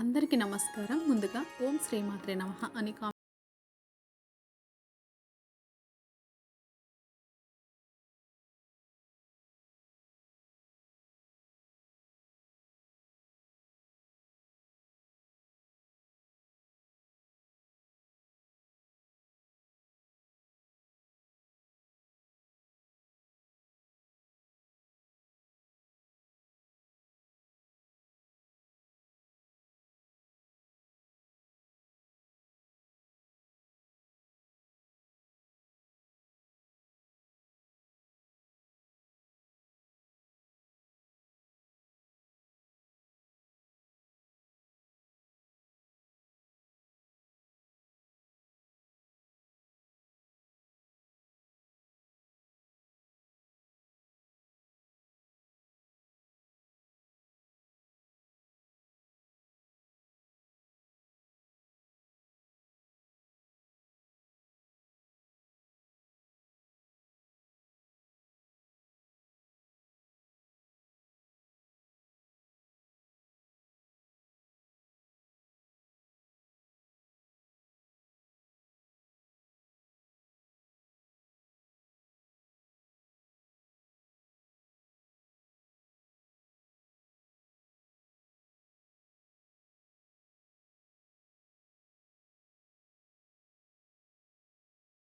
అందరికీ నమస్కారం. ముందుగా ఓం శ్రీమాత్రే నమ అని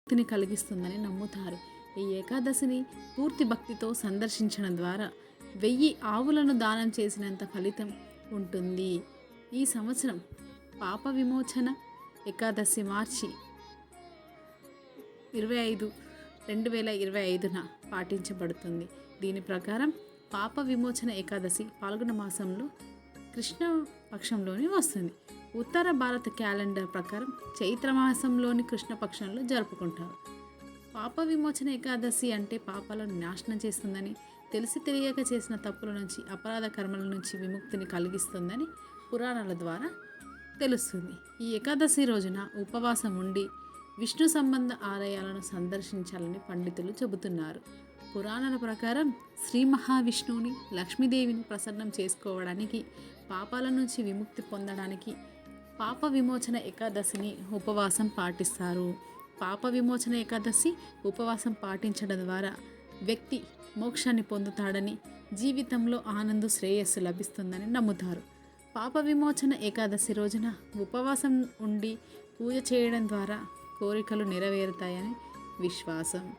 భక్తిని కలిగిస్తుందని నమ్ముతారు. ఈ ఏకాదశిని పూర్తి భక్తితో సందర్శించడం ద్వారా వెయ్యి ఆవులను దానం చేసినంత ఫలితం ఉంటుంది. ఈ సంవత్సరం పాప విమోచన ఏకాదశి మార్చి ఇరవై ఐదు రెండు వేల ఇరవై ఐదున పాటించబడుతుంది. దీని ప్రకారం పాప విమోచన ఏకాదశి పాల్గొన మాసంలో కృష్ణ పక్షంలోని వస్తుంది. ఉత్తర భారత క్యాలెండర్ ప్రకారం చైత్రమాసంలోని కృష్ణపక్షంలో జరుపుకుంటారు. పాప విమోచన ఏకాదశి అంటే పాపాలను నాశనం చేస్తుందని తెలిసి తెలియక చేసిన తప్పుల నుంచి అపరాధ కర్మల నుంచి విముక్తిని కలిగిస్తుందని పురాణాల ద్వారా తెలుస్తుంది. ఈ ఏకాదశి రోజున ఉపవాసం ఉండి విష్ణు సంబంధ ఆలయాలను సందర్శించాలని పండితులు చెబుతున్నారు. పురాణాల ప్రకారం శ్రీ మహావిష్ణువుని లక్ష్మీదేవిని ప్రసన్నం చేసుకోవడానికి పాపాల నుంచి విముక్తి పొందడానికి పాప విమోచన ఏకాదశిని ఉపవాసం పాటిస్తారు. పాప విమోచన ఏకాదశి ఉపవాసం పాటించడం ద్వారా వ్యక్తి మోక్షాన్ని పొందుతాడని జీవితంలో ఆనంద శ్రేయస్సు లభిస్తుందని నమ్ముతారు. పాప విమోచన ఏకాదశి రోజున ఉపవాసం ఉండి పూజ చేయడం ద్వారా కోరికలు నెరవేరుతాయని విశ్వాసం.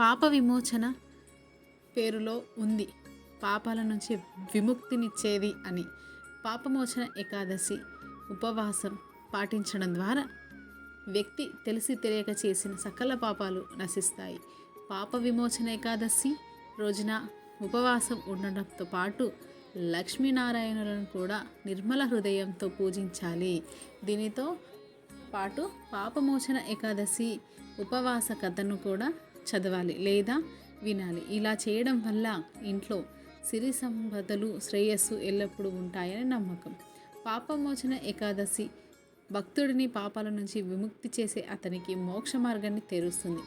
పాప విమోచన పేరులో ఉంది. పాపాల నుంచి విముక్తినిచ్చేది అని. పాపమోచన ఏకాదశి ఉపవాసం పాటించడం ద్వారా వ్యక్తి తెలిసి తెలియక చేసిన సకల పాపాలు నశిస్తాయి. పాప విమోచన ఏకాదశి రోజున ఉపవాసం ఉండడంతో పాటు లక్ష్మీనారాయణులను కూడా నిర్మల హృదయంతో పూజించాలి. దీనితో పాటు పాపమోచన ఏకాదశి ఉపవాస కథను కూడా చదవాలి లేదా వినాలి. ఇలా చేయడం వల్ల ఇంట్లో సిరి సంపదలు శ్రేయస్సు ఎల్లప్పుడూ ఉంటాయని నమ్మకం. పాపమోచన ఏకాదశి. భక్తుడిని పాపాల నుంచి విముక్తి చేసే అతనికి మోక్ష మార్గాన్ని తెరుస్తుంది.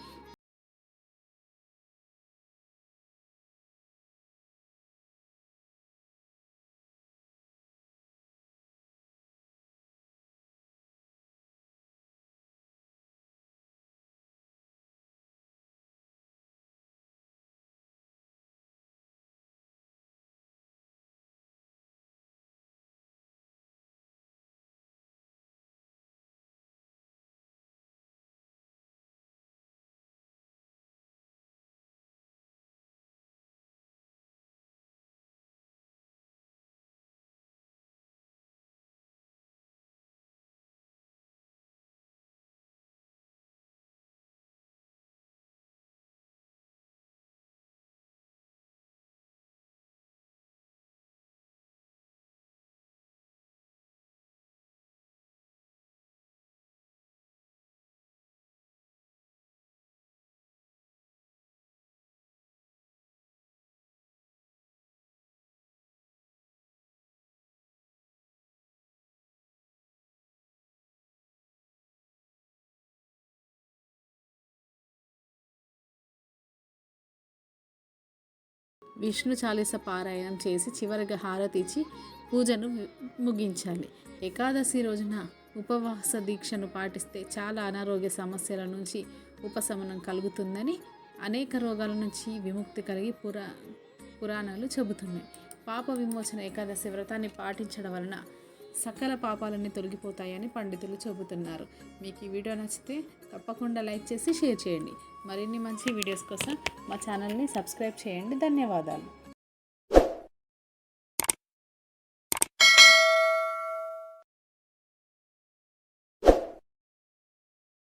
విష్ణు చాలీస పారాయణం చేసి చివరిగా హారతి ఇచ్చి పూజను ముగించాలి. ఏకాదశి రోజున ఉపవాస దీక్షను పాటిస్తే చాలా అనారోగ్య సమస్యల నుంచి ఉపశమనం కలుగుతుందని అనేక రోగాల నుంచి విముక్తి కలిగి పురా పురాణాలు చెబుతున్నాయి. పాప విమోచన ఏకాదశి వ్రతాన్ని పాటించడం వలన సకల పాపాలన్నీ తొలగిపోతాయని పండితులు చెబుతున్నారు. మీకు ఈ వీడియో నచ్చితే తప్పకుండా లైక్ చేసి షేర్ చేయండి. మరిన్ని మంచి వీడియోస్ కోసం మా ఛానల్ని సబ్స్క్రైబ్ చేయండి. ధన్యవాదాలు.